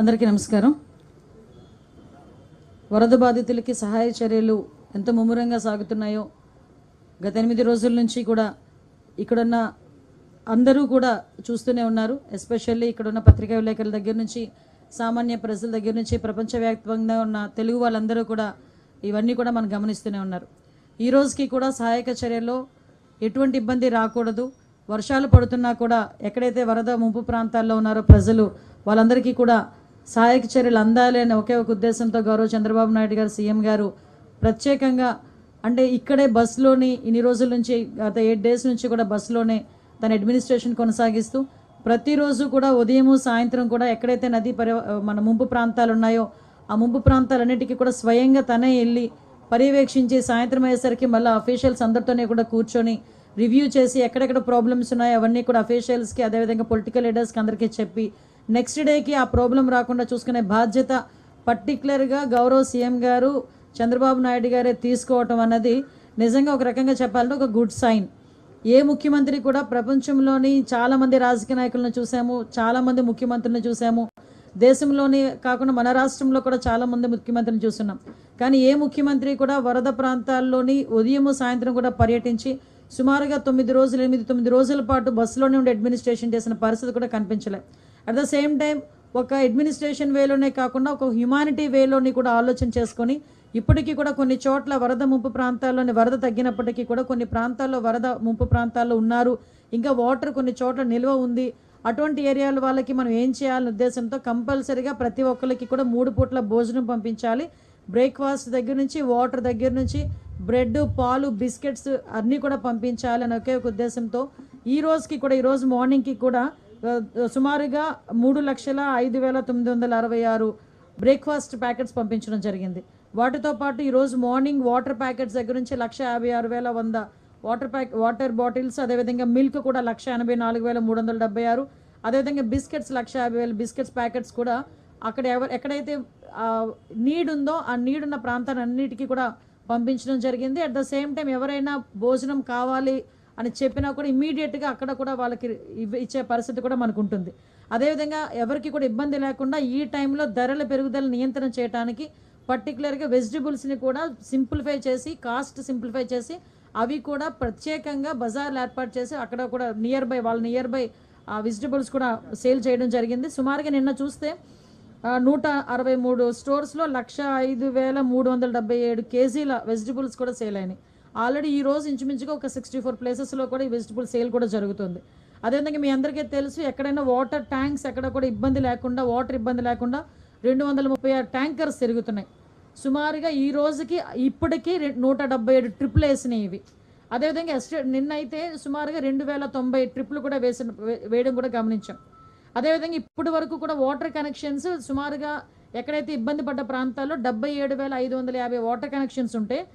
అందరికీ నమస్కారం. వరద బాధితులకి సహాయ చర్యలు ఎంత ముమ్మరంగా సాగుతున్నాయో గత ఎనిమిది రోజుల నుంచి కూడా ఇక్కడున్న అందరూ కూడా చూస్తూనే ఉన్నారు. ఎస్పెషల్లీ ఇక్కడున్న పత్రికా విలేకరుల దగ్గర నుంచి సామాన్య ప్రజల దగ్గర నుంచి ప్రపంచవ్యాప్తంగా ఉన్న తెలుగు వాళ్ళందరూ కూడా ఇవన్నీ కూడా మనం గమనిస్తూనే ఉన్నారు. ఈ రోజుకి కూడా సహాయక చర్యల్లో ఎటువంటి ఇబ్బంది రాకూడదు. వర్షాలు పడుతున్నా కూడా ఎక్కడైతే వరద ముంపు ప్రాంతాల్లో ఉన్నారో ప్రజలు వాళ్ళందరికీ కూడా సహాయక చర్యలు అందాలి అనే ఒకే ఒక ఉద్దేశంతో గౌరవ చంద్రబాబు నాయుడు గారు సీఎం గారు ప్రత్యేకంగా అంటే ఇక్కడే బస్సులోని ఇన్ని రోజుల నుంచి గత ఎయిట్ డేస్ నుంచి కూడా బస్సులోనే తన అడ్మినిస్ట్రేషన్ కొనసాగిస్తూ ప్రతిరోజు కూడా ఉదయము సాయంత్రం కూడా ఎక్కడైతే నదీ పరి మన ముంపు ప్రాంతాలు ఉన్నాయో ఆ ముంపు ప్రాంతాలన్నిటికీ కూడా స్వయంగా తనే వెళ్ళి పర్యవేక్షించి సాయంత్రం అయ్యేసరికి మళ్ళీ అఫీషియల్స్ అందరితోనే కూడా కూర్చొని రివ్యూ చేసి ఎక్కడెక్కడ ప్రాబ్లమ్స్ ఉన్నాయో అవన్నీ కూడా అఫీషియల్స్కి అదేవిధంగా పొలిటికల్ లీడర్స్కి అందరికీ చెప్పి నెక్స్ట్ డేకి ఆ ప్రాబ్లం రాకుండా చూసుకునే బాధ్యత పర్టికులర్గా గౌరవ సీఎం గారు చంద్రబాబు నాయుడు గారే తీసుకోవటం అన్నది నిజంగా ఒక రకంగా చెప్పాలంటే ఒక గుడ్ సైన్ ఏ ముఖ్యమంత్రి కూడా ప్రపంచంలోని చాలామంది రాజకీయ నాయకులను చూసాము చాలామంది ముఖ్యమంత్రులను చూసాము. దేశంలోని కాకుండా మన రాష్ట్రంలో కూడా చాలామంది ముఖ్యమంత్రిని చూస్తున్నాం. కానీ ఏ ముఖ్యమంత్రి కూడా వరద ప్రాంతాల్లోని ఉదయం సాయంత్రం కూడా పర్యటించి సుమారుగా తొమ్మిది రోజులు ఎనిమిది తొమ్మిది రోజుల పాటు బస్సులోనే ఉండి అడ్మినిస్ట్రేషన్ చేసిన పరిస్థితి కూడా కనిపించలేదు అట్ ద సేమ్ టైం ఒక అడ్మినిస్ట్రేషన్ వేలోనే కాకుండా ఒక హ్యుమానిటీ వేలోని కూడా ఆలోచన చేసుకొని ఇప్పటికీ కూడా కొన్ని చోట్ల వరద ముంపు ప్రాంతాల్లోని వరద తగ్గినప్పటికీ కూడా కొన్ని ప్రాంతాల్లో వరద ముంపు ప్రాంతాల్లో ఉన్నారు. ఇంకా వాటర్ కొన్ని చోట్ల నిల్వ ఉంది. అటువంటి ఏరియాల వాళ్ళకి మనం ఏం చేయాలనే ఉద్దేశంతో కంపల్సరీగా ప్రతి ఒక్కరికి కూడా మూడు పూట్ల భోజనం పంపించాలి. బ్రేక్ఫాస్ట్ దగ్గర నుంచి వాటర్ దగ్గర నుంచి బ్రెడ్ పాలు బిస్కెట్స్ అన్నీ కూడా పంపించాలి అనే ఒకే ఒక ఉద్దేశంతో ఈ రోజుకి కూడా ఈరోజు మార్నింగ్కి కూడా సుమారుగా మూడు లక్షల ఐదు వేల తొమ్మిది వందల అరవై ఆరు బ్రేక్ఫాస్ట్ ప్యాకెట్స్ పంపించడం జరిగింది. వాటితో పాటు ఈరోజు మార్నింగ్ వాటర్ ప్యాకెట్స్ దగ్గర నుంచి లక్ష యాభై ఆరు వేల వంద వాటర్ ప్యాక్ వాటర్ బాటిల్స్ అదేవిధంగా మిల్క్ కూడా లక్ష ఎనభై నాలుగు వేల మూడు వందల డెబ్బై ఆరు. అదేవిధంగా బిస్కెట్స్ లక్ష యాభై వేల బిస్కెట్స్ ప్యాకెట్స్ కూడా అక్కడ ఎవరు ఎక్కడైతే నీడ్ ఉందో ఆ నీడ్ ఉన్న ప్రాంతాలన్నిటికీ కూడా పంపించడం జరిగింది. అట్ ద సేమ్ టైం ఎవరైనా భోజనం కావాలి అని చెప్పినా కూడా ఇమీడియట్గా అక్కడ కూడా వాళ్ళకి ఇచ్చే పరిస్థితి కూడా మనకు ఉంటుంది అదేవిధంగా ఎవరికి కూడా ఇబ్బంది లేకుండా ఈ టైంలో ధరల పెరుగుదల నియంత్రణ చేయడానికి పర్టికులర్గా వెజిటబుల్స్ని కూడా సింప్లిఫై చేసి కాస్ట్ సింప్లిఫై చేసి అవి కూడా ప్రత్యేకంగా బజార్లు ఏర్పాటు చేసి అక్కడ కూడా నియర్ బై వాళ్ళ నియర్ బై ఆ వెజిటబుల్స్ కూడా సేల్ చేయడం జరిగింది. సుమారుగా నిన్న చూస్తే నూట అరవై మూడు స్టోర్స్లో లక్ష ఐదు వేల మూడు వందల డెబ్బై ఏడు కేజీల వెజిటబుల్స్ కూడా సేల్ అయినాయి. ఆల్రెడీ ఈ రోజు ఇంచుమించుగా ఒక సిక్స్టీ ఫోర్ ప్లేసెస్లో కూడా ఈ వెజిటబుల్ సేల్ కూడా జరుగుతుంది. అదేవిధంగా మీ అందరికీ తెలుసు ఎక్కడైనా వాటర్ ట్యాంక్స్ ఎక్కడ కూడా ఇబ్బంది లేకుండా వాటర్ ఇబ్బంది లేకుండా రెండు వందల ముప్పై ఆరు ట్యాంకర్స్ తిరుగుతున్నాయి. సుమారుగా ఈ రోజుకి ఇప్పటికీ నూట డెబ్బై ఏడు ట్రిప్లు వేసినాయి ఇవి. అదేవిధంగా ఎస్టే నిన్నైతే సుమారుగా రెండు వేల తొంభై ట్రిప్లు కూడా వేసిన వే- వేయడం కూడా గమనించాం. అదేవిధంగా ఇప్పటి వరకు కూడా వాటర్ కనెక్షన్స్ సుమారుగా ఎక్కడైతే ఇబ్బంది పడ్డ ప్రాంతాల్లో డెబ్బై ఏడు వేల ఐదు వందల యాభై వాటర్ కనెక్షన్స్ ఉంటే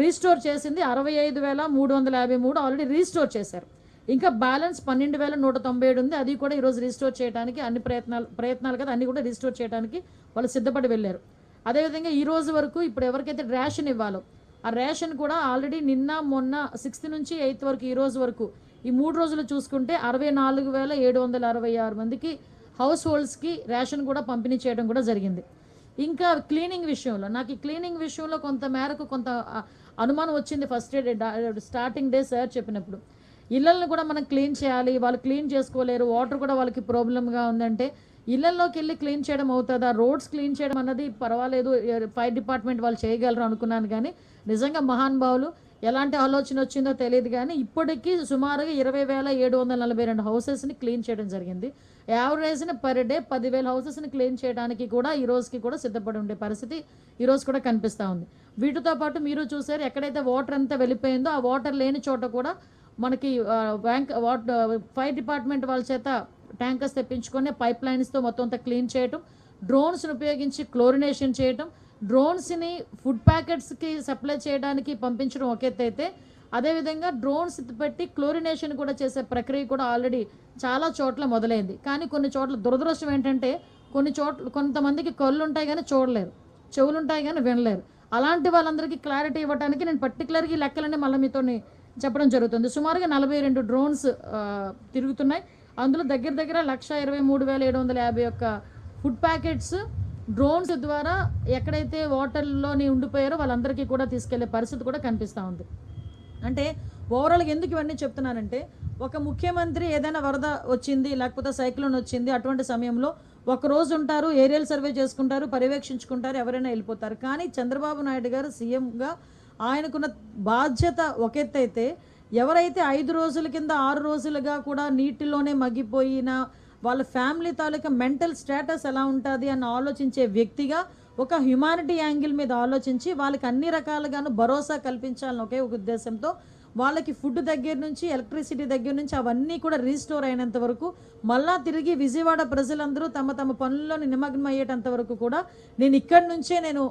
రీస్టోర్ చేసింది అరవై ఐదు వేల మూడు వందల యాభై మూడు ఆల్రెడీ రీస్టోర్ చేశారు. ఇంకా బ్యాలెన్స్ పన్నెండు వేల నూట తొంభై ఏడు ఉంది. అది కూడా ఈరోజు రీస్టోర్ చేయడానికి అన్ని ప్రయత్నాలు ప్రయత్నాలు కదా అన్ని కూడా రీస్టోర్ చేయడానికి వాళ్ళు సిద్ధపడి వెళ్ళారు. అదేవిధంగా ఈ రోజు వరకు ఇప్పుడు ఎవరికైతే రేషన్ ఇవ్వాలో ఆ రేషన్ కూడా ఆల్రెడీ నిన్న మొన్న సిక్స్త్ నుంచి ఎయిత్ వరకు ఈ రోజు వరకు ఈ మూడు రోజులు చూసుకుంటే అరవై నాలుగు వేల ఏడు వందల అరవై ఆరు మందికి హౌస్ హోల్డ్స్కి రేషన్ కూడా పంపిణీ చేయడం కూడా జరిగింది. ఇంకా క్లీనింగ్ విషయంలో నాకు ఈ క్లీనింగ్ విషయంలో కొంత మేరకు కొంత అనుమానం వచ్చింది first day starting day sir చెప్పినప్పుడు. ఇళ్ళల్లో కూడా మనం క్లీన్ చేయాలి వాళ్ళు క్లీన్ చేసుకోలేరు వాటర్ కూడా వాళ్ళకి ప్రాబ్లంగా ఉందంటే ఇళ్ళల్లోకి వెళ్ళి క్లీన్ చేయడం అవుతుందా? రోడ్స్ క్లీన్ చేయడం అన్నది పర్వాలేదు ఫైర్ డిపార్ట్మెంట్ వాళ్ళు చేయగలరు అనుకున్నాను కానీ నిజంగా మహానుభావులు ఎలాంటి ఆలోచన వచ్చిందో తెలియదు కానీ ఇప్పటికీ సుమారుగా ఇరవై వేల ఏడు వందల నలభై రెండు హౌసెస్ని క్లీన్ చేయడం జరిగింది. యావరేజ్ని పర్ డే పదివేల హౌసెస్ని క్లీన్ చేయడానికి కూడా ఈ రోజుకి కూడా సిద్ధపడి ఉండే పరిస్థితి ఈ రోజు కూడా కనిపిస్తూ ఉంది. వీటితో పాటు మీరు చూసారు ఎక్కడైతే వాటర్ అంతా వెళ్ళిపోయిందో ఆ వాటర్ లేని చోట కూడా మనకి బ్యాంక్ వాటర్ ఫైర్ డిపార్ట్మెంట్ వాళ్ళ చేత ట్యాంకర్స్ తెప్పించుకొని పైప్ లైన్స్తో మొత్తం అంతా క్లీన్ చేయటం డ్రోన్స్ని ఉపయోగించి క్లోరినేషన్ చేయటం డ్రోన్స్ని ఫుడ్ ప్యాకెట్స్కి సప్లై చేయడానికి పంపించడం ఒక ఎత్తు అయితే అదేవిధంగా డ్రోన్స్ పెట్టి క్లోరినేషన్ కూడా చేసే ప్రక్రియ కూడా ఆల్రెడీ చాలా చోట్ల మొదలైంది. కానీ కొన్ని చోట్ల దురదృష్టం ఏంటంటే కొన్ని చోట్ల కొంతమందికి కళ్ళు ఉంటాయి కానీ చూడలేరు. చెవులు ఉంటాయి కానీ వినలేరు. అలాంటి వాళ్ళందరికీ క్లారిటీ ఇవ్వడానికి నేను పర్టికులర్గా ఈ లెక్కలన్నీ మళ్ళీ మీతో చెప్పడం జరుగుతుంది. సుమారుగా నలభై రెండు డ్రోన్స్ తిరుగుతున్నాయి. అందులో దగ్గర దగ్గర లక్ష ఇరవై మూడు వేల ఏడు వందల యాభై ఒక్క ఫుడ్ ప్యాకెట్స్ డ్రోన్స్ ద్వారా ఎక్కడైతే వాటర్లోని ఉండిపోయారో వాళ్ళందరికీ కూడా తీసుకెళ్ళే పరిస్థితి కూడా కనిపిస్తూ ఉంది. అంటే ఓవరాల్గా ఎందుకు ఇవన్నీ చెప్తున్నానంటే ఒక ముఖ్యమంత్రి ఏదైనా వరద వచ్చింది లేకపోతే సైక్లోన్ వచ్చింది అటువంటి సమయంలో ఒక రోజు ఉంటారు ఏరియల్ సర్వే చేసుకుంటారు పర్యవేక్షించుకుంటారు ఎవరైనా వెళ్ళిపోతారు. కానీ చంద్రబాబు నాయుడు గారు సీఎంగా ఆయనకున్న బాధ్యత ఒక ఎత్తు ఎవరైతే ఐదు రోజుల కింద ఆరు రోజులుగా కూడా నీటిలోనే మగ్గిపోయిన వాళ్ళ ఫ్యామిలీ తాలూకా మెంటల్ స్టేటస్ ఎలా ఉంటుంది అని ఆలోచించే వ్యక్తిగా ఒక హ్యుమానిటీ యాంగిల్ మీద ఆలోచించి వాళ్ళకి అన్ని రకాలుగాను భరోసా కల్పించాలని ఒకే ఒక ఉద్దేశంతో వాళ్ళకి ఫుడ్ దగ్గర నుంచి ఎలక్ట్రిసిటీ దగ్గర నుంచి అవన్నీ కూడా రీస్టోర్ అయినంత వరకు మళ్ళా తిరిగి విజయవాడ ప్రజలందరూ తమ తమ పనుల్లోని నిమగ్నం అయ్యేటంత వరకు కూడా నేను ఇక్కడి నుంచే నేను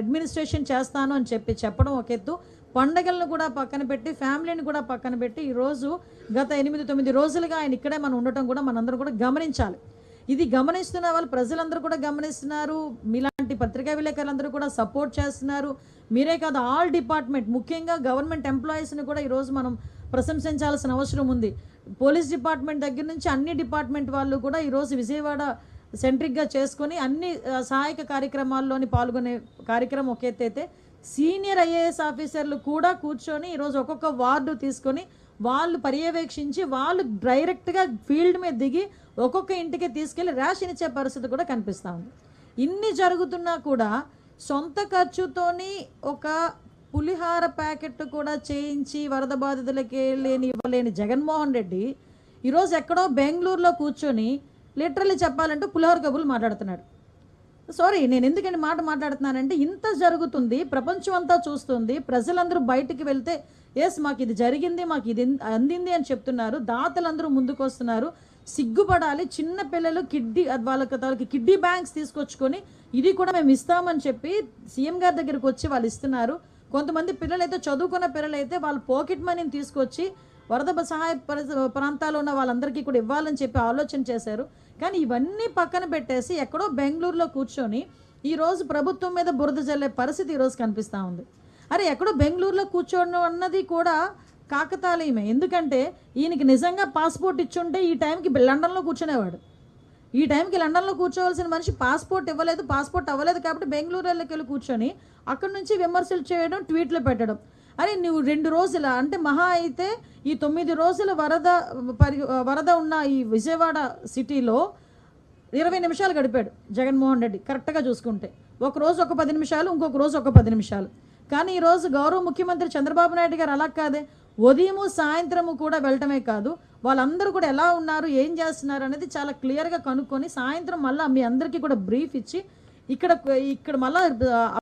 అడ్మినిస్ట్రేషన్ చేస్తాను అని చెప్పి చెప్పడం ఒక ఎత్తు. పండగలను కూడా పక్కన పెట్టి ఫ్యామిలీని కూడా పక్కన పెట్టి ఈరోజు గత ఎనిమిది తొమ్మిది రోజులుగా ఆయన ఇక్కడే మనం ఉండటం కూడా మనందరం కూడా గమనించాలి. ఇది గమనిస్తున్న వాళ్ళు ప్రజలందరూ కూడా గమనిస్తున్నారు. మీలాంటి పత్రికా విలేకరులందరూ కూడా సపోర్ట్ చేస్తున్నారు. మీరే కాదు ఆల్ డిపార్ట్మెంట్ ముఖ్యంగా గవర్నమెంట్ ఎంప్లాయీస్ని కూడా ఈరోజు మనం ప్రశంసించాల్సిన అవసరం ఉంది. పోలీస్ డిపార్ట్మెంట్ దగ్గర నుంచి అన్ని డిపార్ట్మెంట్ వాళ్ళు కూడా ఈరోజు విజయవాడ సెంట్రిక్గా చేసుకొని అన్ని సహాయక కార్యక్రమాల్లోని పాల్గొనే కార్యక్రమం ఒక అయితే సీనియర్ ఐఏఎస్ ఆఫీసర్లు కూడా కూర్చొని ఈరోజు ఒక్కొక్క వార్డు తీసుకొని వాళ్ళు పర్యవేక్షించి వాళ్ళు డైరెక్ట్గా ఫీల్డ్ మీద దిగి ఒక్కొక్క ఇంటికి తీసుకెళ్ళి రేషన్ ఇచ్చే పరిస్థితి కూడా కనిపిస్తూ ఉంది. ఇన్ని జరుగుతున్నా కూడా సొంత ఖర్చుతోని ఒక పులిహార ప్యాకెట్ కూడా చేయించి వరద బాధితులకి లేని ఇవ్వలేని జగన్మోహన్ రెడ్డి ఈరోజు ఎక్కడో బెంగళూరులో కూర్చొని లిటరల్లీ చెప్పాలంటే పులిహోర కబులు మాట్లాడుతున్నాడు. సారీ నేను ఎందుకండి మాట మాట్లాడుతున్నానంటే ఇంత జరుగుతుంది ప్రపంచం అంతా చూస్తుంది ప్రజలందరూ బయటికి వెళ్తే ఎస్ మాకు ఇది జరిగింది మాకు ఇది అందింది అని చెప్తున్నారు దాతలందరూ ముందుకు వస్తున్నారు సిగ్గుపడాలి. చిన్న పిల్లలు కిడ్నీ వాళ్ళకి వాళ్ళకి కిడ్నీ బ్యాంక్స్ తీసుకొచ్చుకొని ఇది కూడా మేము ఇస్తామని చెప్పి సీఎం గారి దగ్గరికి వచ్చి వాళ్ళు ఇస్తున్నారు. కొంతమంది పిల్లలైతే చదువుకున్న పిల్లలైతే వాళ్ళు పాకెట్ మనీని తీసుకొచ్చి వరద సహాయ ప్రాంతాల్లో ఉన్న వాళ్ళందరికీ కూడా ఇవ్వాలని చెప్పి ఆలోచన చేశారు. కానీ ఇవన్నీ పక్కన పెట్టేసి ఎక్కడో బెంగళూరులో కూర్చొని ఈరోజు ప్రభుత్వం మీద బురద జల్లే పరిస్థితి ఈరోజు కనిపిస్తూ ఉంది. అరే ఎక్కడో బెంగళూరులో కూర్చోవడం అన్నది కూడా కాకతాళీయమే. ఎందుకంటే ఈయనకి నిజంగా పాస్పోర్ట్ ఇచ్చుంటే ఈ టైంకి లండన్లో కూర్చునేవాడు. ఈ టైంకి లండన్లో కూర్చోవలసిన మనిషి పాస్పోర్ట్ ఇవ్వలేదు పాస్పోర్ట్ అవ్వలేదు కాబట్టి బెంగళూరు వెళ్ళి కూర్చొని అక్కడి నుంచి విమర్శలు చేయడం ట్వీట్లు పెట్టడం. అరే నువ్వు రెండు రోజుల అంటే మహా అయితే ఈ తొమ్మిది రోజుల వరద పరి వరద ఉన్న ఈ విజయవాడ సిటీలో ఇరవై నిమిషాలు గడిపాడు జగన్మోహన్ రెడ్డి కరెక్ట్గా చూసుకుంటే. ఒక రోజు ఒక పది నిమిషాలు ఇంకొక రోజు ఒక పది నిమిషాలు. కానీ ఈరోజు గౌరవ ముఖ్యమంత్రి చంద్రబాబు నాయుడు గారు అలా కాదే. ఉదయము సాయంత్రము కూడా వెళ్ళటమే కాదు. వాళ్ళందరూ కూడా ఎలా ఉన్నారు ఏం చేస్తున్నారు అనేది చాలా క్లియర్గా కనుక్కొని సాయంత్రం మళ్ళీ మీ అందరికీ కూడా బ్రీఫ్ ఇచ్చి ఇక్కడ ఇక్కడ మళ్ళీ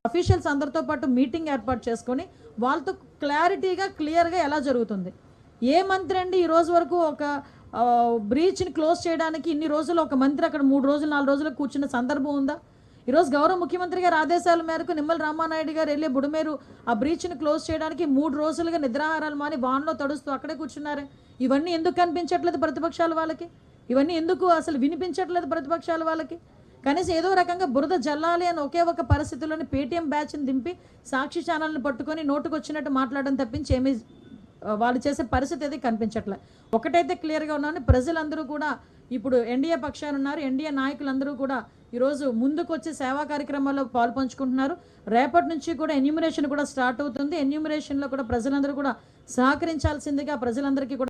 అఫీషియల్స్ అందరితో పాటు మీటింగ్ ఏర్పాటు చేసుకొని వాళ్ళతో క్లారిటీగా క్లియర్గా ఎలా జరుగుతుంది. ఏ మంత్రి అండి ఈరోజు వరకు ఒక బ్రీచ్ని క్లోజ్ చేయడానికి ఇన్ని రోజులు ఒక మంత్రి అక్కడ మూడు రోజులు నాలుగు రోజులు కూర్చున్న సందర్భం ఉందా? ఈరోజు గౌరవ ముఖ్యమంత్రి గారి ఆదేశాల మేరకు నిమ్మల రామానాయుడు గారు వెళ్ళి బుడమేరు ఆ బ్రీచ్ని క్లోజ్ చేయడానికి మూడు రోజులుగా నిద్రాహారాలు మాని వాన్లో తడుస్తూ అక్కడే కూర్చున్నారు. ఇవన్నీ ఎందుకు కనిపించట్లేదు ప్రతిపక్షాల వాళ్ళకి? ఇవన్నీ ఎందుకు అసలు వినిపించట్లేదు ప్రతిపక్షాల వాళ్ళకి? కనీసం ఏదో రకంగా బురద జల్లాలి అని ఒకే ఒక పరిస్థితిలోని పేటీఎం బ్యాచ్ని దింపి సాక్షి ఛానల్ని పట్టుకొని నోటుకు వచ్చినట్టు మాట్లాడడం తప్పించి ఏమీ వాళ్ళు చేసే పరిస్థితి అయితే కనిపించట్లే. ఒకటైతే క్లియర్గా ఉన్నాను ప్రజలందరూ కూడా ఇప్పుడు ఎన్డీఏ పక్షాలు ఉన్నారు ఎన్డీఏ నాయకులందరూ కూడా ఈరోజు ముందుకు వచ్చి సేవా కార్యక్రమాల్లో పాల్పంచుకుంటున్నారు. రేపటి నుంచి కూడా ఎన్యూమరేషన్ కూడా స్టార్ట్ అవుతుంది. ఎన్యూమరేషన్లో కూడా ప్రజలందరూ కూడా సహకరించాల్సిందిగా ప్రజలందరికీ కూడా